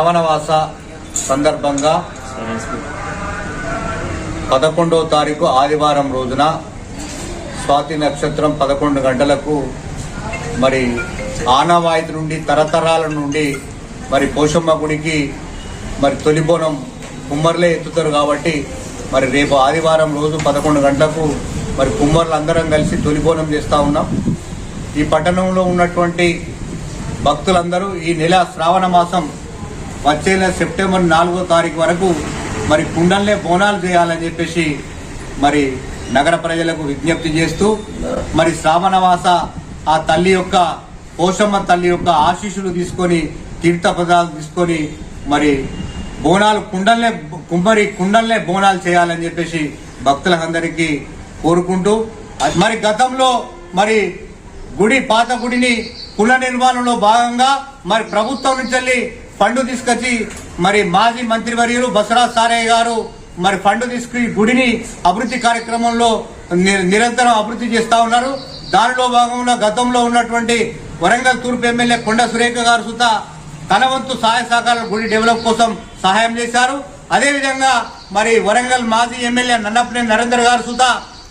శ్రావణవాస సందర్భంగా పదకొండవ తారీఖు ఆదివారం రోజున స్వాతి నక్షత్రం పదకొండు గంటలకు మరి ఆనవాయితీ నుండి తరతరాల నుండి మరి పోషమ్మ గుడికి మరి తొలిబోనం కుమ్మర్లే ఎత్తుతారు కాబట్టి మరి రేపు ఆదివారం రోజు పదకొండు గంటలకు మరి కుమ్మర్లు అందరం కలిసి తొలిబోనం చేస్తూ ఉన్నాం. ఈ పట్టణంలో ఉన్నటువంటి భక్తులందరూ ఈ నెల శ్రావణ మాసం వచ్చే సెప్టెంబర్ నాలుగో తారీఖు వరకు మరి కుండల్లే బోనాలు చేయాలని చెప్పేసి మరి నగర ప్రజలకు విజ్ఞప్తి చేస్తూ మరి శ్రావణవాస ఆ తల్లి యొక్క పోషమ్మ తల్లి యొక్క ఆశీస్సులు తీసుకొని తీర్థపదాలు తీసుకొని మరి బోనాలు కుండల్నే కుమ్మరి కుండల్నే బోనాలు చేయాలని చెప్పేసి భక్తులందరికీ కోరుకుంటూ అది మరి గతంలో మరి గుడి పాత గుడిని పునర్నిర్మాణంలో భాగంగా మరి ప్రభుత్వం నుంచి వెళ్ళి ఫండ్ తీసుకొచ్చి మరి మాజీ మంత్రివర్యులు బసవరాజ్ సారయ్య గారు మరి ఫండ్ తీసుకుని గుడిని అభివృద్ధి కార్యక్రమంలో నిరంతరం అభివృద్ధి చేస్తా ఉన్నారు. దానిలో భాగంగా గతంలో ఉన్నటువంటి వరంగల్ తూర్పు ఎమ్మెల్యే కొండ సురేఖ గారు సుత తన వంతు సహాయ సహకారాలు గుడి డెవలప్ కోసం సహాయం చేశారు. అదేవిధంగా మరి వరంగల్ మాజీ ఎమ్మెల్యే నన్నపనే నరేందర్ గారు సుతా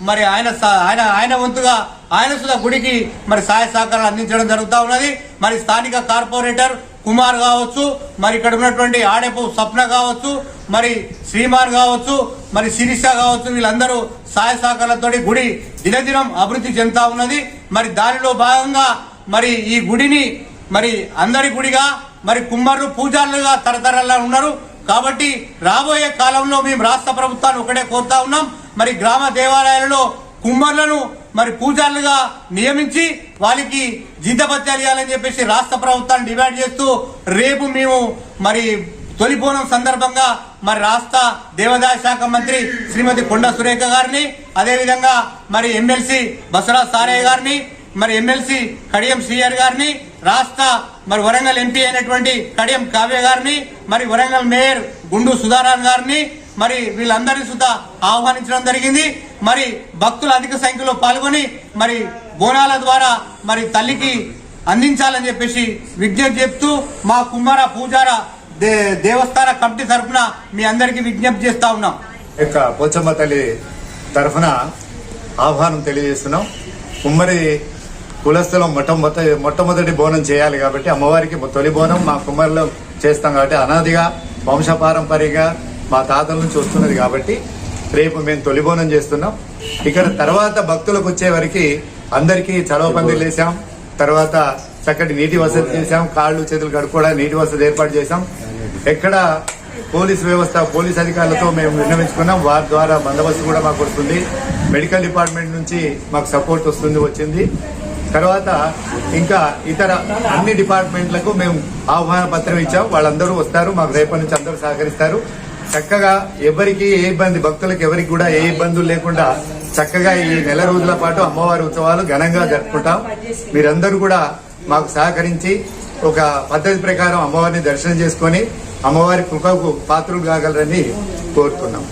మరి ఆయన ఆయన ఆయన వంతుగా ఆయన సుధా గుడికి మరి సహాయ సహకారాలు అందించడం జరుగుతూ ఉన్నది. మరి స్థానిక కార్పొరేటర్ కుమార్ కావచ్చు మరి ఇక్కడ ఉన్నటువంటి ఆడేపు స్వప్న కావచ్చు మరి శ్రీమాన్ కావచ్చు మరి శిరీష కావచ్చు వీళ్ళందరూ సహాయ సహకారాలతో గుడి దినదినం అభివృద్ధి చెందుతా ఉన్నది. మరి దానిలో భాగంగా మరి ఈ గుడిని మరి అందరి గుడిగా మరి కుమ్మరులు పూజారులుగా తరతరాల్లో ఉన్నారు. కాబట్టి రాబోయే కాలంలో మేము రాష్ట్ర ప్రభుత్వాన్ని ఒకటే కోరుతా ఉన్నాం. మరి గ్రామ దేవాలయాలలో కుమ్మర్లను మరి పూజారులుగా నియమించి వాళ్ళకి జీతభత్యాలు ఇవ్వాలని చెప్పేసి రాష్ట్ర ప్రభుత్వాన్ని డిమాండ్ చేస్తూ రేపు మేము మరి తొలి బోనం సందర్భంగా మరి రాష్ట్ర దేవాదాయ శాఖ మంత్రి శ్రీమతి కొండ సురేఖ గారిని అదేవిధంగా మరి ఎమ్మెల్సీ బసరా సారయ్య గారిని మరి ఎమ్మెల్సీ కడియం సిఆర్ గారిని రాష్ట్ర మరి వరంగల్ ఎంపీ అయినటువంటి కడియం కావ్య గారిని మరి వరంగల్ మేయర్ గుండు సుధారాన్ గారిని మరి వీళ్ళందరినీ సుద్ధా ఆహ్వానించడం జరిగింది. మరి భక్తులు అధిక సంఖ్యలో పాల్గొని మరి బోనాల ద్వారా మరి తల్లికి అందించాలని చెప్పేసి విజ్ఞప్తి చెప్తూ మా కుమార పూజార దే దేవస్థాన కమిటీ తరఫున మీ అందరికీ విజ్ఞప్తి చేస్తా ఉన్నాం. యొక్క పోచమ్మ తల్లి తరఫున ఆహ్వానం తెలియజేస్తున్నాం. కుమ్మరి కులస్థలం మొట్టమొదటి మొట్టమొదటి బోనం చేయాలి కాబట్టి అమ్మవారికి తొలి బోనం మా కుమ్మరిలో చేస్తాం కాబట్టి అనాదిగా వంశపారంపర్యంగా మా తాతల నుంచి వస్తున్నది కాబట్టి రేపు మేము తొలి బోనం చేస్తున్నాం. ఇక్కడ తర్వాత భక్తులకు వచ్చే వరకు అందరికీ చలవ పందిలు వేసాం తర్వాత చక్కటి నీటి వసతి చేశాం కాళ్ళు చేతులు కడుక్కోవడానికి నీటి వసతి ఏర్పాటు చేశాం ఎక్కడ పోలీస్ వ్యవస్థ పోలీస్ అధికారులతో మేము విన్నవించుకున్నాం. వారి ద్వారా బందోబస్తు కూడా మాకు వస్తుంది. మెడికల్ డిపార్ట్మెంట్ నుంచి మాకు సపోర్ట్ వస్తుంది వచ్చింది. తర్వాత ఇంకా ఇతర అన్ని డిపార్ట్మెంట్లకు మేము ఆహ్వాన పత్రం ఇచ్చాం. వాళ్ళందరూ వస్తారు. మాకు రేపటి నుంచి అందరూ సహకరిస్తారు. చక్కగా ఎవరికి ఏ ఇబ్బంది భక్తులకు ఎవరికి కూడా ఏ ఇబ్బందులు లేకుండా చక్కగా ఈ నెల రోజుల పాటు అమ్మవారి ఉత్సవాలు ఘనంగా జరుపుకుంటాం. మీరందరూ కూడా మాకు సహకరించి ఒక పద్ధతి ప్రకారం అమ్మవారిని దర్శనం చేసుకొని అమ్మవారి కృపకు పాత్రులు కాగలరని కోరుకున్నాం